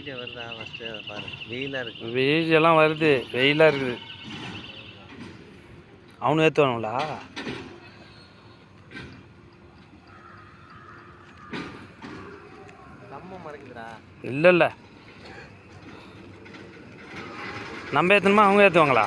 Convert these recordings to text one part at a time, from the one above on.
Video வருதா first பாரு. வெயிலாக இருக்கு. வெயில் எல்லாம் வருது. வெயிலாக இருக்குது. அவனு ஏற்றுவானுங்களா நம்ம மறைக்குதுடா. இல்லை இல்லை நம்ம ஏற்றணுமா அவங்க ஏற்றுவாங்களா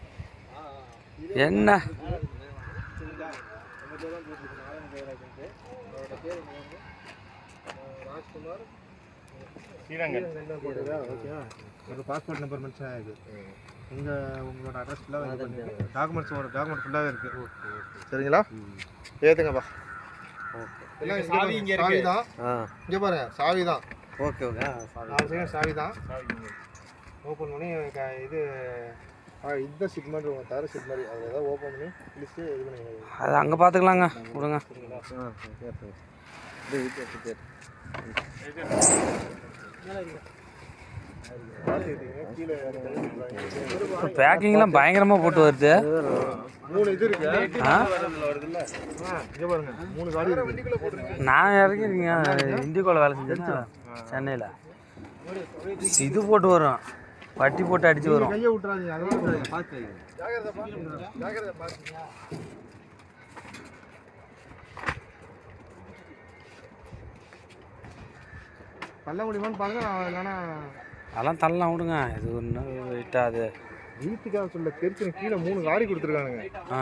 என்ன? ஒரு பாஸ்போர்ட் நம்பர் மென்ஷன் ஆகுது இங்கே உங்களோட அட்ரஸ் ஃபுல்லாக டாக்குமெண்ட்ஸோட டாக்குமெண்ட் ஃபுல்லாகவே இருக்குது சரிங்களா? ஏற்றுங்கப்பா எல்லாம் சாவி இங்கே சாவி தான் ஆ. இங்கே பாருங்க. சாவி தான் ஓகே. ஓகே சாவி. தான் ஓப்பன் பண்ணி க- இது சிட் மாதிரி இருக்கும் தவிர சிட் மாதிரி அதில் ஏதாவது ஓப்பன் பண்ணி லிஸ்ட்டு இது பண்ணி அது அங்கே பார்த்துக்கலாங்க விடுங்க. பேக்கிங்லாம் பயங்கரமாக போட்டு வருது. மூணு இது இருக்கு. ஆ? ஆ, இங்கே பாருங்க மூணு காடி இருக்கு நான் இறங்கிருக்கீங்க இண்டிகோவில் வேலை செஞ்சேன் சென்னையில். இது போட்டு வரும். பட்டி போட்டு அடிச்சு வரும். கையை விட்டுறாதீங்க. அதெல்லாம் பார்த்து ஜாகிரதை ஜாகிரதை பார்த்துங்க தள்ள முடியுமான்னு பாருங்க. நான் இல்லைன்னா அதெல்லாம் தள்ளலாம் விடுங்க. இது ஒன்றும் வெயிட்டாக அது வீட்டுக்காக சொல்ல தெரிச்சு கீழே மூணு காடி கொடுத்துருக்கானுங்க. ஆ.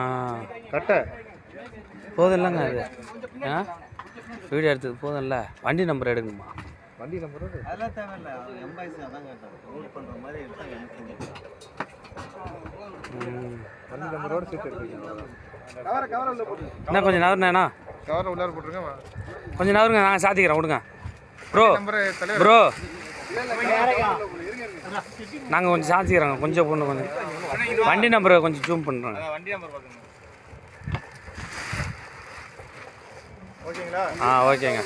கட்டை. போதும் இல்லைங்க அது ஆ? வீடியோ எடுத்தது போதும் இல்லை? வண்டி நம்பர் எடுக்கணுமா வண்டி நம்பர் அதெல்லாம் தேவையில்ல. எம்பாய்ஸ் அதான் கேட்டேன். நோட் பண்ணுற மாதிரி. வண்டி நம்பரோட சேர்த்து கவரை கவரை உள்ள போட்டு. என்ன கொஞ்சம் நவருண்ணா கவரை உள்ளார போட்டுருங்க கொஞ்சம் நவருங்க நான் சாத்திக்கிறேன் விடுங்க. ப்ரோ நம்பர் தலைவர். ப்ரோ. நாங்கள் கொஞ்சம் சாத்திக்கிறோங்க கொஞ்சம் பொண்ணு கொஞ்சம். வண்டி நம்பரை கொஞ்சம் ஜூம் பண்ணுறோங்க. வண்டி நம்பர் பார்க்குங்க ஓகேங்களா ஆ ஓகேங்க.